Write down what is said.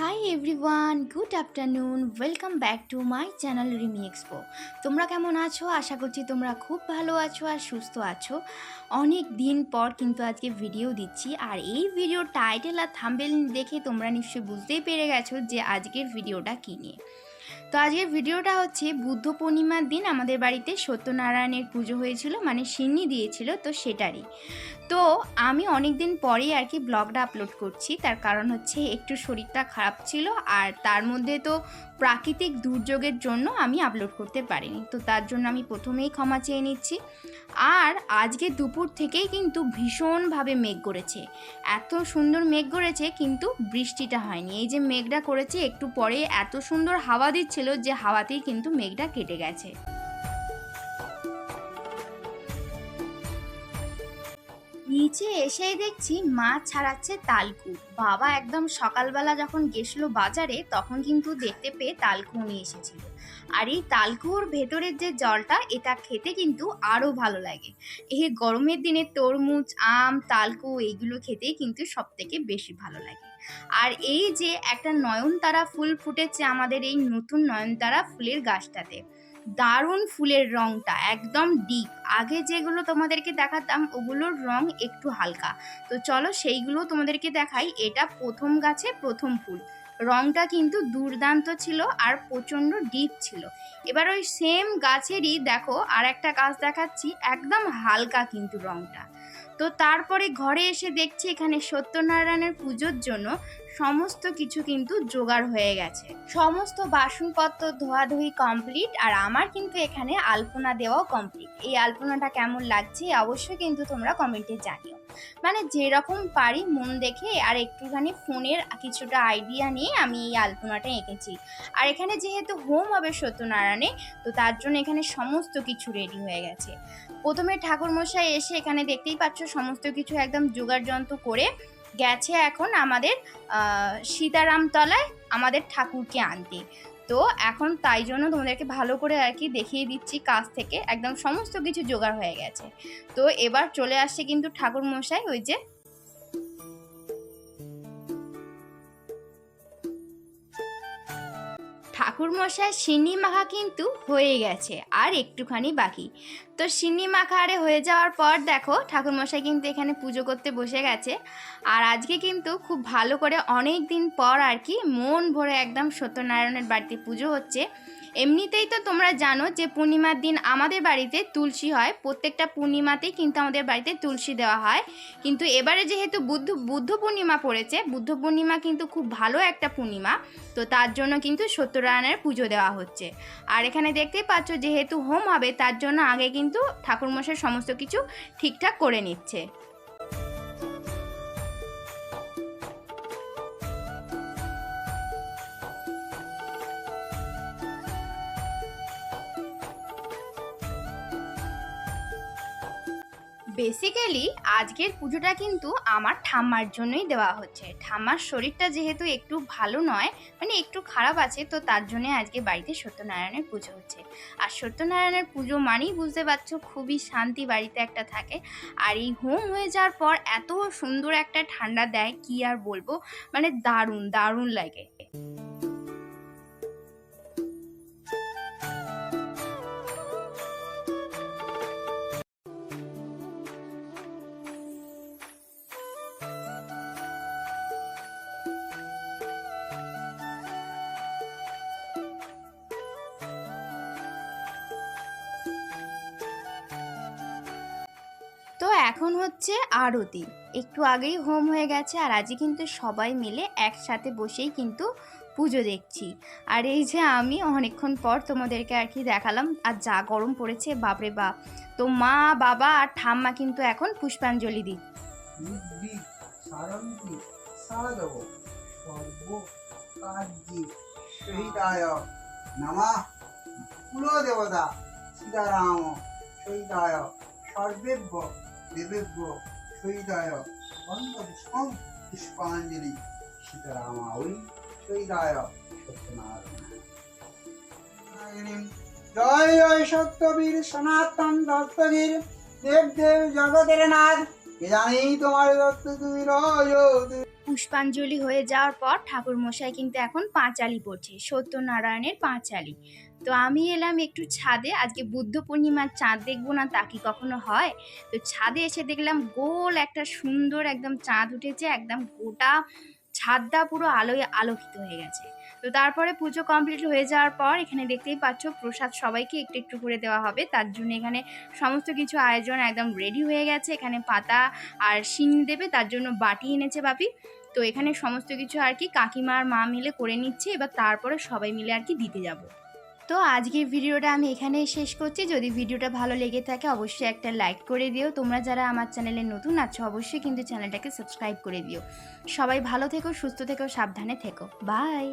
Hi everyone good afternoon welcome back to my channel Rimi expo তোমরা কেমন আছো? আশা করছি তোমরা খুব ভালো আছো আর সুস্থ আছো। অনেক দিন পর কিন্তু আজকে ভিডিও দিচ্ছি। আর এই ভিডিও টাইটেল আর থাম্বেল দেখে তোমরা নিশ্চয়ই বুঝতেই পেরে গেছো যে আজকের ভিডিওটা কী নিয়ে। তো আজকের ভিডিওটা হচ্ছে বুদ্ধ পূর্ণিমার দিন। আমাদের বাড়িতে সত্যনারায়ণের পুজো হয়েছিল মানে সিন্নি দিয়েছিল, তো সেটারই। তো আমি অনেক দিন পরেই আর কি ব্লগটা আপলোড করছি। তার কারণ হচ্ছে একটু শরীরটা খারাপ ছিল আর তার মধ্যে তো প্রাকৃতিক দুর্যোগের জন্য আমি আপলোড করতে পারিনি। তো তার জন্য আমি প্রথমেই ক্ষমা চেয়ে নিচ্ছি। আর আজকে দুপুর থেকেই কিন্তু ভীষণভাবে মেঘ করেছে। এত সুন্দর মেঘ করেছে কিন্তু বৃষ্টিটা হয়নি। এই যে মেঘটা করেছে, একটু পরে এত সুন্দর হাওয়া দিচ্ছিল যে হাওয়াতেই কিন্তু মেঘটা কেটে গেছে। নিচে এসেই দেখছি মা ছাড়াচ্ছে তালকু বাবা একদম সকালবেলা যখন গেছিল বাজারে, তখন কিন্তু দেখতে পেয়ে তালকু নিয়ে এসেছিল। আর এই তালকুর ভেতরের যে জলটা, এটা খেতে কিন্তু আরও ভালো লাগে। এই গরমের দিনে তরমুজ, আম তালকু এইগুলো খেতেই কিন্তু সব থেকে বেশি ভালো লাগে। আর এই যে একটা নয়নতারা ফুল ফুটেছে আমাদের এই নতুন নয়নতারা ফুলের গাছটাতে দারুণ ফুলের রংটা, একদম ডিপ আগে যেগুলো তোমাদেরকে দেখাতাম, ওগুলোর রং একটু হালকা। তো চলো সেইগুলো তোমাদেরকে দেখাই। এটা প্রথম গাছে প্রথম ফুল। রংটা কিন্তু দুর্দান্ত ছিল আর প্রচণ্ড ডিপ ছিল। এবার ওই সেম গাছেরই দেখো আর একটা গাছ দেখাচ্ছি, একদম হালকা কিন্তু রংটা। তো তারপরে ঘরে এসে দেখছি এখানে সত্যনারায়ণের পুজোর জন্য সমস্ত কিছু কিন্তু জোগাড় হয়ে গেছে। সমস্ত বাসনপত্র ধোয়াধুয়ি কমপ্লিট আর আমার কিন্তু এখানে আলপনা দেওয়াও কমপ্লিট এই আলপনাটা কেমন লাগছে অবশ্যই কিন্তু তোমরা কমেন্টে জানিও। মানে যেরকম পারি মন দেখে আর একটুখানি ফোনের কিছুটা আইডিয়া নিয়ে আমি এই আলপনাটা এঁকেছি। আর এখানে যেহেতু হোম হবে সত্যনারায়ণে তো তার জন্য এখানে সমস্ত কিছু রেডি হয়ে গেছে। প্রথমে ঠাকুরমশাই এসে এখানে দেখতেই পাচ্ছ সমস্ত কিছু একদম জোগাড় যন্ত্র করে গেছে এখন আমাদের সীতারামতলায় আমাদের ঠাকুরকে আনতে। তো এখন তাই জন্য তোমাদেরকে ভালো করে আর কি দেখিয়ে দিচ্ছি কাজ থেকে, একদম সমস্ত কিছু জোগাড় হয়ে গেছে। তো এবার চলে আসছে কিন্তু ঠাকুর মশাই ওই যে ঠাকুর মশাই সিন্নি মাখা কিন্তু হয়ে গেছে, আর একটুখানি বাকি। তো সিন্নি মাখা আরে হয়ে যাওয়ার পর দেখো ঠাকুর মশাই কিন্তু এখানে পুজো করতে বসে গেছে। আর আজকে কিন্তু খুব ভালো করে অনেক দিন পর আর কি মন ভরে একদম সত্যনারায়ণের বাড়িতে পুজো হচ্ছে। এমনিতেই তো তোমরা জানো যে পূর্ণিমার দিন আমাদের বাড়িতে তুলসী হয়। প্রত্যেকটা পূর্ণিমাতেই কিন্তু আমাদের বাড়িতে তুলসী দেওয়া হয়। কিন্তু এবারে যেহেতু বুদ্ধ বুদ্ধ পূর্ণিমা পড়েছে, বুদ্ধ পূর্ণিমা কিন্তু খুব ভালো একটা পূর্ণিমা। তো তার জন্য কিন্তু সত্যনারায়ণের পুজো দেওয়া হচ্ছে। আর এখানে দেখতেই পাচ্ছ যেহেতু হোম হবে, তার জন্য আগে কিন্তু ঠাকুরমশাই সমস্ত কিছু ঠিকঠাক করে নিচ্ছে। বেসিক্যালি আজকের পুজোটা কিন্তু আমার ঠাম্মার জন্যই দেওয়া হচ্ছে। ঠাম্মার শরীরটা যেহেতু একটু ভালো নয় মানে একটু খারাপ আছে, তো তার জন্য আজকে বাড়িতে সত্যনারায়ণের পুজো হচ্ছে। আর সত্যনারায়ণের পুজো মানেই বুঝতে পারছ, খুবই শান্তি বাড়িতে একটা থাকে। আর এই হোম হয়ে যাওয়ার পর এত সুন্দর একটা ঠান্ডা দেয়, কি আর বলব? মানে দারুণ দারুণ লাগে। তো এখন হচ্ছে আরতি। একটু আগেই হোম হয়ে গেছে আর আজই কিন্তু সবাই মিলে একসাথে বসেই কিন্তু পুজো দেখছি। আর এই যে আমি অনেকক্ষণ পর তোমাদেরকে আর কি দেখালাম, আর যা গরম পড়েছে, বাপরে বাপ। তো মা, বাবা আর ঠাম্মা কিন্তু এখন পুষ্পাঞ্জলি সাধব, সর্ব সহিতায় বন্ধপুষ্পম পুষ্পাঞ্জলি সীতারামা ওই সহিতায় সত্যনারায়ণ জয় জয় সত্যবীর সনাতন দত্তবীর দেব দেব জগতের নাথ কে জানি তোমার দত্ত তুমি রয় পুষ্পাঞ্জলি হয়ে যাওয়ার পর ঠাকুর মশাই কিন্তু এখন পাঁচালি পড়ছে, সত্যনারায়ণের পাঁচালি। তো আমি এলাম একটু ছাদে, আজকে বুদ্ধ পূর্ণিমার চাঁদ দেখব না তা কি কখনো হয়? তো ছাদে এসে দেখলাম গোল একটা সুন্দর একদম চাঁদ উঠেছে, একদম গোটা ছাদটা পুরো আলোয় আলোকিত হয়ে গেছে। তো তারপরে পুজো কমপ্লিট হয়ে যাওয়ার পর এখানে দেখতেই পাচ্ছ প্রসাদ সবাইকে একটু একটু করে দেওয়া হবে। তার জন্য এখানে সমস্ত কিছু আয়োজন একদম রেডি হয়ে গেছে। এখানে পাতা আর শিং দেবে, তার জন্য বাটি এনেছে বাপি। তো এখানে সমস্ত কিছু আর কি কাকিমার মা মিলে করে নিচ্ছে। এবার তারপরে সবাই মিলে আর কি দিতে যাব। তো আজকের ভিডিওটা আমি এখানেই শেষ করছি। যদি ভিডিওটা ভালো লেগে থাকে, অবশ্যই একটা লাইক করে দিও। তোমরা যারা আমার চ্যানেলে নতুন আছো, অবশ্যই কিন্তু চ্যানেলটাকে সাবস্ক্রাইব করে দিও। সবাই ভালো থেকো, সুস্থ থেকো, সাবধানে থেকো। বাই!